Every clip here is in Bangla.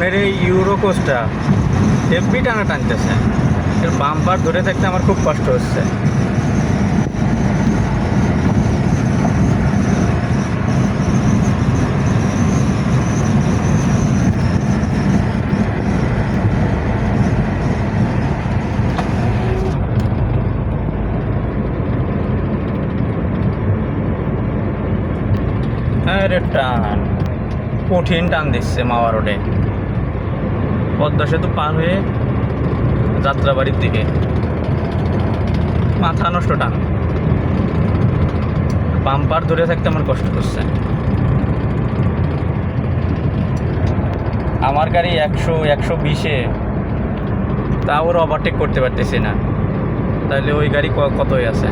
সামনের এই ইউরো কোচটা টানা টানতেছে। এর বাম্পার ধরে থাকতে আমার খুব কষ্ট হচ্ছে। টান। কঠিন টান দিচ্ছে মাওয়া রোডে। পদ্মা সেতু পার হয়ে যাত্রাবাড়ির দিকে। মাথা নষ্ট টান। পাম্পার ধরে থাকতে আমার কষ্ট হচ্ছে। আমার গাড়ি একশো একশো বিশে, তাও ওর ওভারটেক করতে পারতেছি না। তাহলে ওই গাড়ি কতই আছে?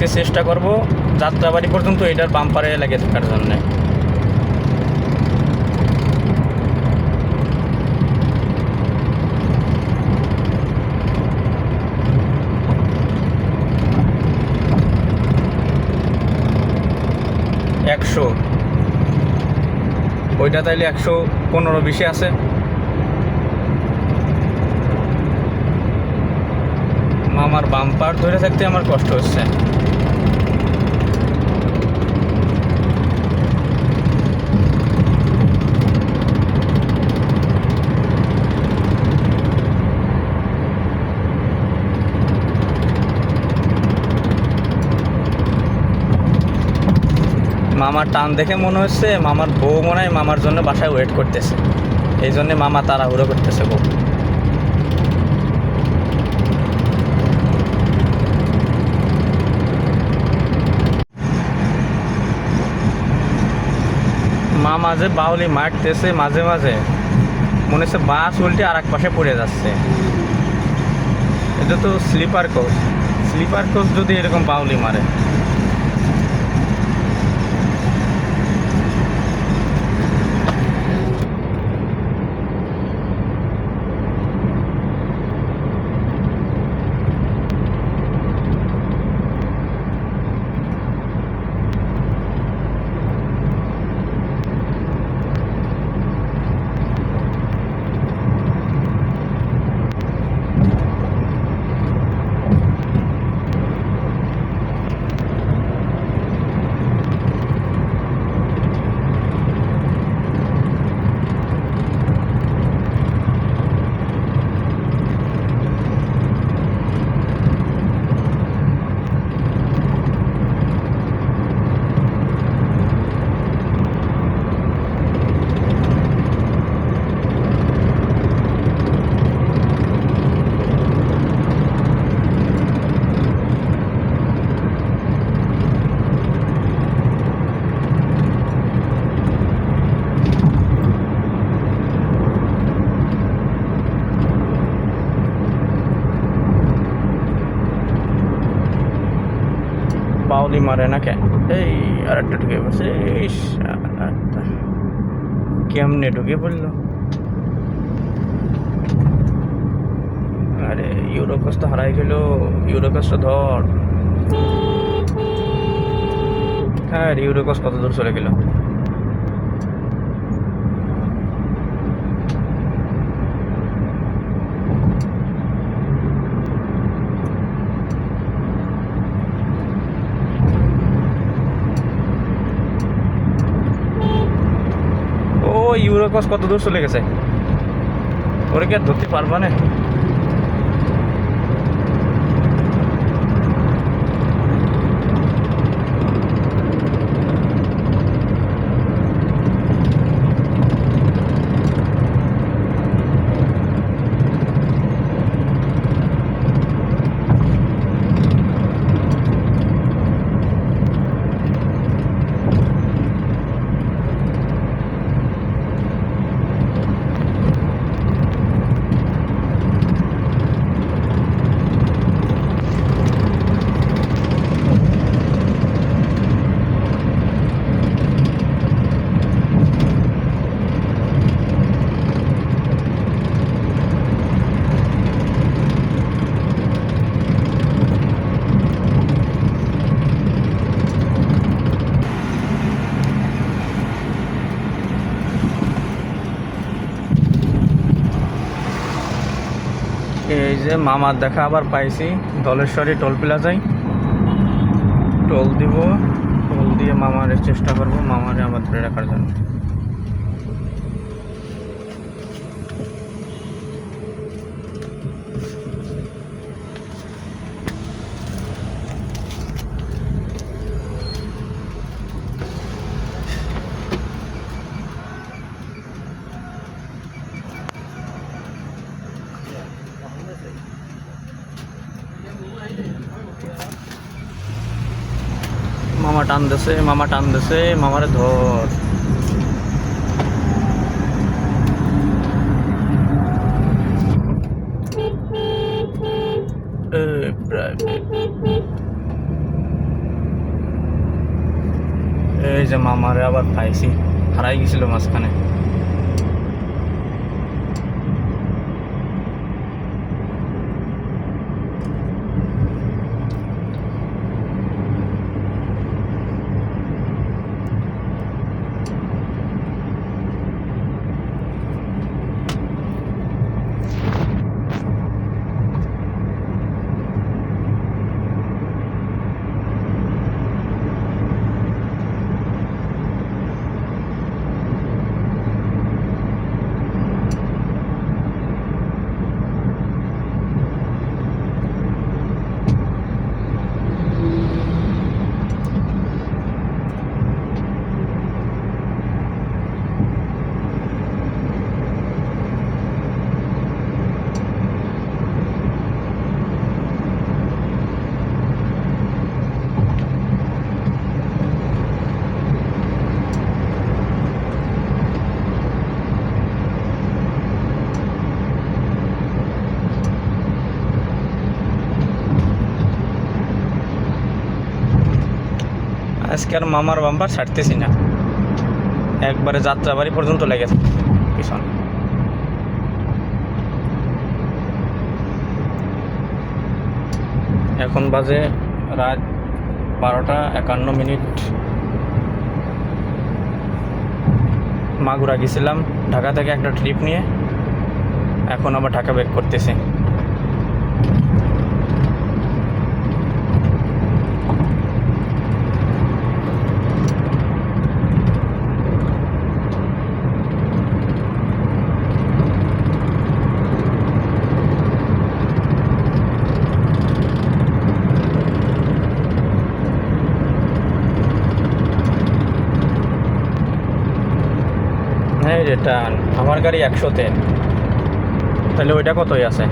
আজকে চেষ্টা করব যাত্রাবাড়ি পর্যন্ত এটার বাম্পারে লেগে থাকার জন্যে। একশো। ওইটা তাইলে একশো পনেরো বিশে আছে। মামার বাম্পার ধরে থাকতে আমার কষ্ট হচ্ছে। মামার টান দেখে মনে হচ্ছে মামার বউ মনে হয় মামার জন্য বাসায় ওয়েট করতেছে। এই জন্যে মামা তাড়াহুড়ো করতেছে বউ। মা মাঝে বাউলি মারতেছে মাঝে মাঝে, মনে হচ্ছে বাস উল্টে আর এক পাশে পড়ে যাচ্ছে। এটা তো স্লিপার কোচ স্লিপার কোচ যদি এরকম বাউলি মারে। বাউলি মারে না কে এই আর একটা ঢুকে ইস, কেমনে ঢুকে পড়ল? আরে ইউরোকস তো হারাই গেল। তো ধর। হ্যাঁ ইউরোকস কত দূর চলে গেল ও ইউরোকস কত দূর চলে গেছে? ওরে কি আর ধরতে পারবা না? যে মামার দেখা আবার পাইছি। ধলেশ্বরী টোল প্লাজায়। টোল দিব, টোল দিয়ে মামারে চেষ্টা করব, মামারে আবার ধরে রাখার জন্য মামা টান দেছে মামা টান দেছে মামারে ধর। এই যে মামারে আবার পাইছি, হারাই গেছিল মাঝখানে। আজকে আর মামার বাম্পার ছাড়তেছি না। একবারে যাত্রাবাড়ি পর্যন্ত লেগেছে পিছন। এখন বাজে রাত বারোটা একান্ন মিনিট। মাগুরা গেছিলাম, ঢাকা থেকে একটা ট্রিপ নিয়ে। এখন আবার ঢাকা ব্যাক করতেছি হ্যাঁ রিটার্ন আমার গাড়ি একশোতে। তাহলে ওইটা কতই আছে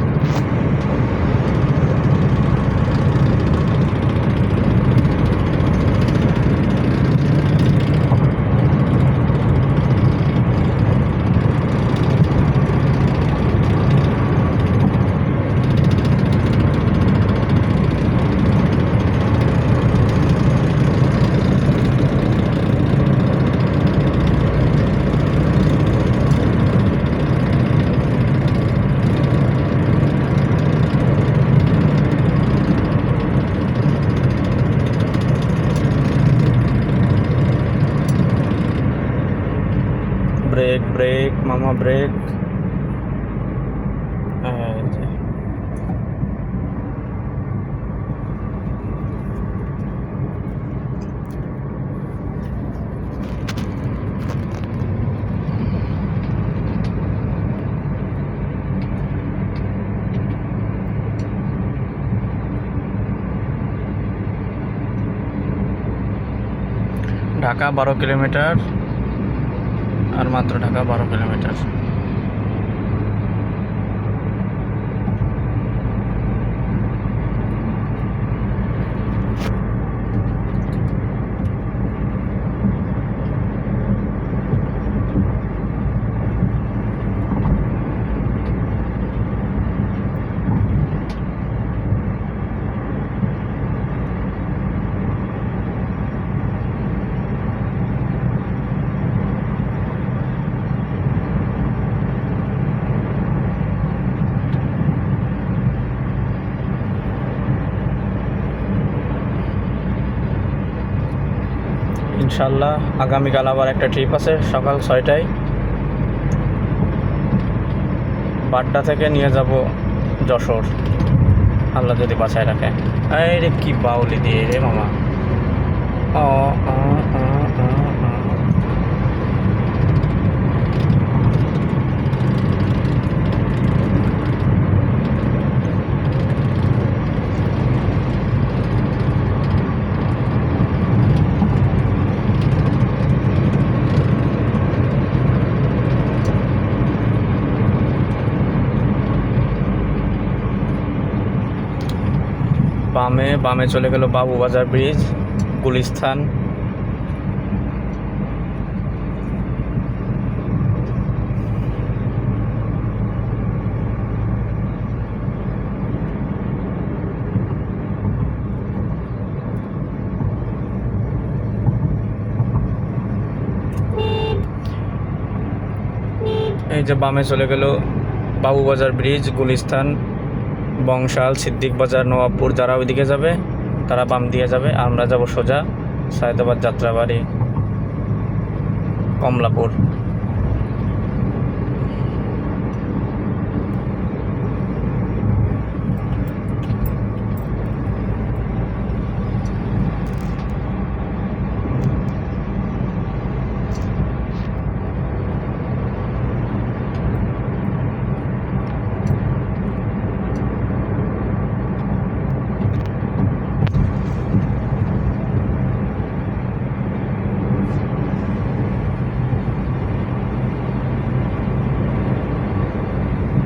ব্রেক ব্রেক এই ঢাকা বারো কিলোমিটার। আর মাত্র ঢাকা বারো কিলোমিটার। ইনশাল্লাহ আগামীকাল আবার একটা ট্রিপ আছে সকাল ছয়টায়। বাড্ডা থেকে নিয়ে যাব যশোর। আল্লাহ যদি বাঁচায় রাখে। এই রে কি বাউলি দিয়ে রে মামা। ও, ও। বামে বামে চলে গেল বাবুবাজার ব্রিজ গুলিস্তান এই যে বামে চলে গেল বাবুবাজার ব্রিজ গুলিস্তান বংশাল, সিদ্দিক বাজার, নবাবপুর যারা ওইদিকে যাবে, তারা বাম দিয়ে যাবে। আমরা যাব সোজা সায়দাবাদ যাত্রাবাড়ি, কমলাপুর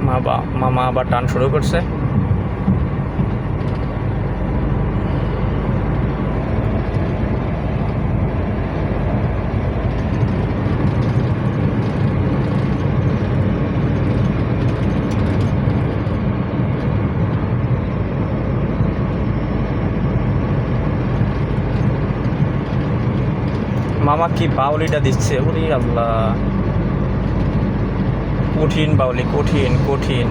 মা বা মামা আবার টান শুরু করছে। মামা কি বাউলিটা দিচ্ছে? ওরে আল্লাহ। কঠিন বাউলি কঠিন কঠিন।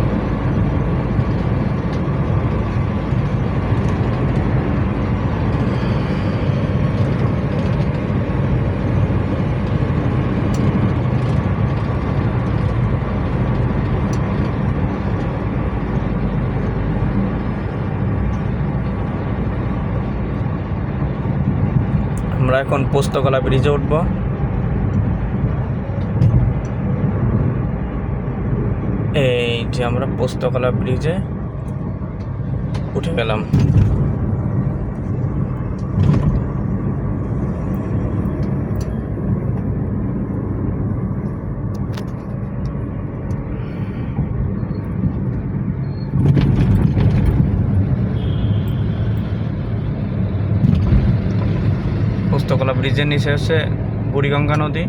এখন পোস্তকলা ব্রিজে উঠব। এই যে আমরা পোস্তকলা ব্রিজে উঠে গেলাম পোস্তকলা ব্রিজের নিচে হচ্ছে বুড়িগঙ্গা নদী।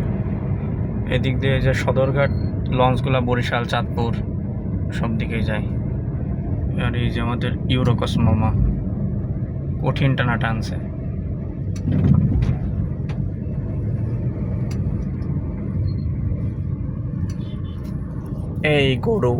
এদিক দিয়ে যে সদরঘাট, লঞ্চগুলো বরিশাল, চাঁদপুর, সব দিকেই যায়। আর এই যে আমাদের ইউরোকস মামা কঠিন টানা টানছে এই গরু।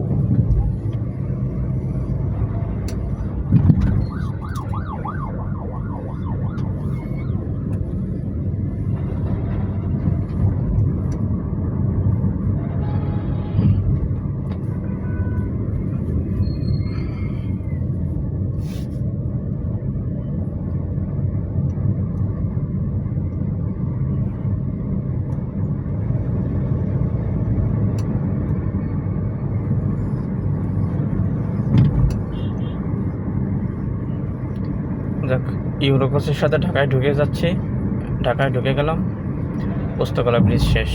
যাক ইউরোকসের সাথে ঢাকায় ঢুকে যাচ্ছি। ঢাকায় ঢুকে গেলাম। পোস্তকলা ব্রিজ শেষ।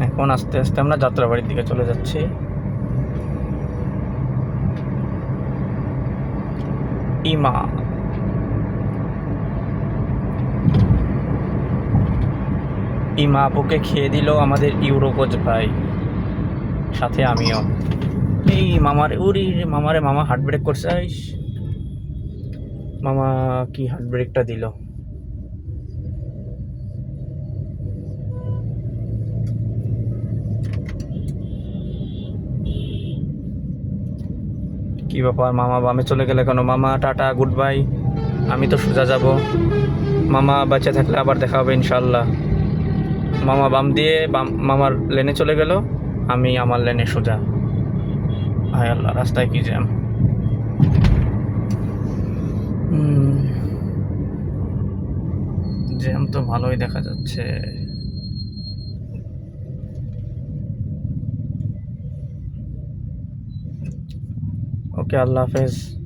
এখন আস্তে আস্তে আমরা যাত্রাবাড়ির দিকে চলে যাচ্ছি। ইমা। ইমা আপুকে খেয়ে দিল আমাদের ইউরোকোচ ভাই। সাথে আমিও। এই মামার, উরি, মামারে মামা হার্ট ব্রেক করছে মামা কি হার্ট ব্রেকটা দিল? কি ব্যাপার মামা, বামে চলে গেলে কেন? মামা, টাটা গুড বাই আমি তো সোজা যাব। মামা বাচ্চা থাকলে আবার দেখা হবে ইনশাল্লাহ মামা বাম দিয়ে, বাম, মামার লেনে চলে গেল। আমি আমার লেনে সোজা। হায় আল্লাহ, রাস্তায় কি জ্যাম? জ্যাম তো ভালোই দেখা যাচ্ছে। ওকে, আল্লাহ হাফেজ।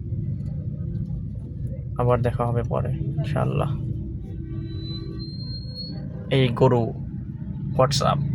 আবার দেখা হবে পরে, ইনশাআল্লাহ। এই গরু, হোয়াটসঅ্যাপ।